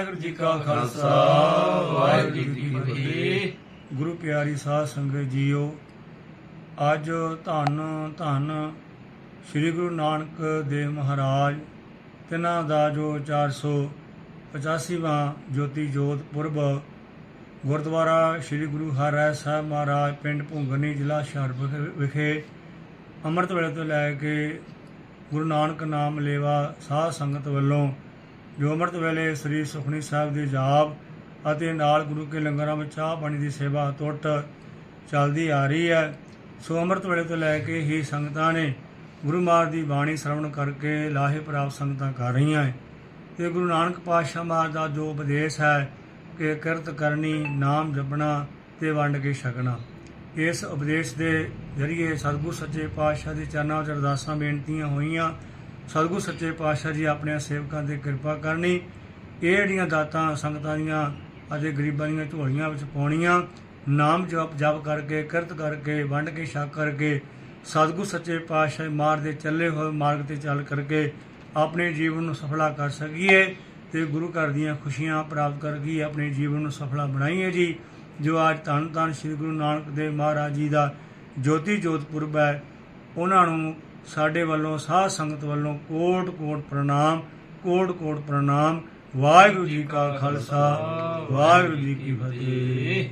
ਵਾਹਿਗੁਰੂ ਜੀ ਕਾ ਖਾਲਸਾ, ਵਾਹਿਗੁਰੂ ਜੀ ਕੀ ਫਤਿਹ। ਗੁਰੂ ਪਿਆਰੀ ਸਾਧ ਸੰਗਤ ਜੀਓ, ਅੱਜ ਧੰਨ ਧੰਨ ਸ੍ਰੀ ਗੁਰੂ ਨਾਨਕ ਦੇਵ ਮਹਾਰਾਜ, ਤਿਨਾਂ ਦਾ ਜੋ 485ਵਾਂ ਜੋਤੀ ਜੋਤ ਪੁਰਬ, ਗੁਰਦੁਆਰਾ ਸ੍ਰੀ ਗੁਰੂ ਹਰਿਰਾਏ ਸਾਹਿਬ ਮਹਾਰਾਜ, ਪਿੰਡ ਭੁੰਗਨੀ ਜ਼ਿਲ੍ਹਾ ਹੁਸ਼ਿਆਰਪੁਰ ਵਿਖੇ- ਵਿਖੇ ਅੰਮ੍ਰਿਤ ਵੇਲੇ ਤੋਂ ਲੈ ਕੇ ਗੁਰੂ ਨਾਨਕ ਨਾਮ ਲੇਵਾ ਸਾਧ ਸੰਗਤ ਵੱਲੋਂ ਜੋ ਅੰਮ੍ਰਿਤ ਵੇਲੇ ਸ੍ਰੀ ਸੁਖਣੀ ਸਾਹਿਬ ਦੇ ਜਾਪ ਅਤੇ ਨਾਲ ਗੁਰੂ ਕੇ ਲੰਗਰਾਂ ਵਿੱਚ ਚਾਹ ਪਾਣੀ ਦੀ ਸੇਵਾ ਟੁੱਟ ਚੱਲਦੀ ਆ ਰਹੀ ਹੈ, ਸੋ ਅੰਮ੍ਰਿਤ ਵੇਲੇ ਤੋਂ ਲੈ ਕੇ ਹੀ ਸੰਗਤਾਂ ਨੇ ਗੁਰੂ ਮਹਾਰਾਜ ਦੀ ਬਾਣੀ ਸ਼ਰਵਣ ਕਰਕੇ ਲਾਹੇ ਪ੍ਰਾਪਤ ਸੰਗਤਾਂ ਕਰ ਰਹੀਆਂ ਹੈ ਤੇ ਗੁਰੂ ਨਾਨਕ ਪਾਤਸ਼ਾਹ ਮਹਾਰਾਜ ਦਾ ਜੋ ਉਪਦੇਸ਼ ਹੈ ਕਿ ਕਿਰਤ ਕਰਨੀ, ਨਾਮ ਜਪਣਾ ਤੇ ਵੰਡ ਕੇ ਛਕਣਾ, ਇਸ ਉਪਦੇਸ਼ ਦੇ ਜ਼ਰੀਏ ਸਤਿਗੁਰ ਸੱਚੇ ਪਾਤਸ਼ਾਹ ਦੇ ਚਰਨਾਂ ਵਿੱਚ ਅਰਦਾਸਾਂ ਬੇਨਤੀਆਂ ਹੋਈਆਂ ਸਤਿਗੁਰ ਸੱਚੇ ਪਾਤਸ਼ਾਹ ਜੀ ਆਪਣੇ ਸੇਵਕਾਂ ਤੇ ਕਿਰਪਾ ਕਰਨੀ। ਇਹ ਜਿਹੜੀਆਂ ਦਾਤਾਂ, ਸੰਗਤਾਂ ਦੀਆਂ ਅਤੇ ਗਰੀਬਾਂ ਦੀਆਂ ਝੋਲੀਆਂ ਵਿੱਚ ਪਾਉਣੀਆਂ, ਨਾਮ ਜਪ ਜਪ ਕਰਕੇ, ਕਿਰਤ ਕਰਕੇ, ਵੰਡ ਕੇ, ਛਕ ਕਰਕੇ, ਸਤਿਗੁਰ ਸੱਚੇ ਪਾਤਸ਼ਾਹ ਮਾਰ ਦੇ ਚੱਲੇ ਹੋਏ ਮਾਰਗ ਤੇ ਚੱਲ ਕਰਕੇ ਆਪਣੇ ਜੀਵਨ ਨੂੰ ਸਫਲਾ ਕਰ ਸਕੀਏ ਤੇ ਗੁਰੂ ਘਰ ਦੀਆਂ ਖੁਸ਼ੀਆਂ ਪ੍ਰਾਪਤ ਕਰਕੇ ਆਪਣੇ ਜੀਵਨ ਨੂੰ ਸਫਲਾ ਬਣਾਈਏ ਜੀ। ਜੋ ਅੱਜ ਧੰਨ ਧੰਨ ਸ੍ਰੀ ਗੁਰੂ ਨਾਨਕ ਦੇਵ ਮਹਾਰਾਜ ਜੀ ਦਾ ਜੋਤੀ ਜੋਤ ਪੁਰਬ ਹੈ, ਉਹਨਾਂ ਨੂੰ ਸਾਡੇ ਵੱਲੋਂ ਸਾਧ ਸੰਗਤ ਵੱਲੋਂ ਕੋਟ ਕੋਟ ਪ੍ਰਣਾਮ, ਕੋਟ ਕੋਟ ਪ੍ਰਣਾਮ। ਵਾਹਿਗੁਰੂ ਜੀ ਕਾ ਖਾਲਸਾ, ਵਾਹਿਗੁਰੂ ਜੀ ਕੀ ਫਤਿਹ।